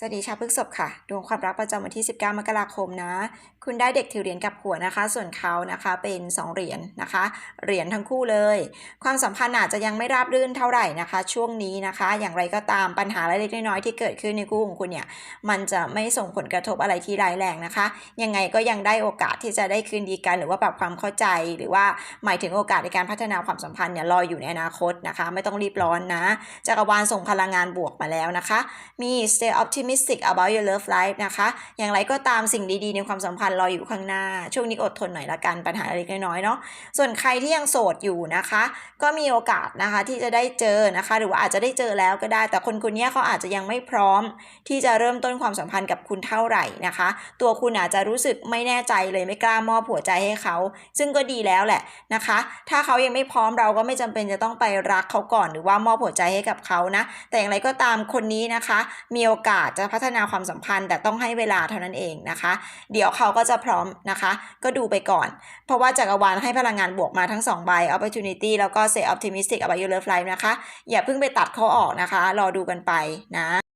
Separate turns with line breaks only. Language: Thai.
สวัสดีชาวพฤษภค่ะดวงความรักประจำวันที่ 19 มกราคมนะ คุณได้เด็กถือเหรียญกับหัวนะคะ ส่วนเขานะคะเป็น 2 เหรียญนะคะ เหรียญทั้งคู่เลย ความสัมพันธ์อาจจะยังไม่ราบรื่นเท่าไหร่นะคะ ช่วงนี้นะคะ อย่างไรก็ตามปัญหาเล็กๆน้อยๆที่เกิดขึ้นในคู่ของคุณเนี่ยมันจะไม่ส่งผลกระทบอะไรที่ร้ายแรงนะคะ ยังไงก็ยังได้โอกาสที่จะได้คืนดีกัน หรือว่าปรับความเข้าใจ หรือว่าหมายถึงโอกาสในการพัฒนาความสัมพันธ์เนี่ยรออยู่ในอนาคตนะคะ ไม่ต้องรีบร้อนนะจักรวาลส่งพลังงานบวกมาแล้วนะคะ มี stay optimistic about your love life นะคะ อย่างไรก็ตามสิ่งดีๆ ในความสัมพันธ์รออยู่ข้างหน้า ช่วงนี้อดทนหน่อยละกันปัญหาเล็กน้อยเนาะ ส่วนใครที่ยังโสดอยู่นะคะ ก็มีโอกาสนะคะที่จะได้เจอนะคะ หรือว่าอาจจะได้เจอแล้วก็ได้ แต่คนคนนี้เขาอาจจะยังไม่พร้อม ที่จะเริ่มต้นความสัมพันธ์กับคุณเท่าไหร่นะคะ ตัวคุณอาจจะรู้สึกไม่แน่ใจเลยไม่กล้ามอบหัวใจให้เขา ซึ่งก็ดีแล้วแหละนะคะ ถ้าเขายังไม่พร้อมเราก็ไม่จำเป็นจะต้องไปรักเขาก่อน หรือว่ามอบหัวใจให้กับเขานะ แต่อย่างไรก็ตามคนนี้นะคะ มีโอกาสจะพัฒนาความสัมพันธ์ แต่ต้องให้เวลาเท่านั้นเองนะคะ เดี๋ยวเขาก็จะพร้อมนะคะ ก็ดูไปก่อน เพราะว่าจักรวาลให้พลังงานบวกมาทั้ง 2 ใบ opportunity แล้วก็ say optimistic about your love life นะคะ อย่าเพิ่งไปตัดเขาออกนะคะ รอดูกันไปนะ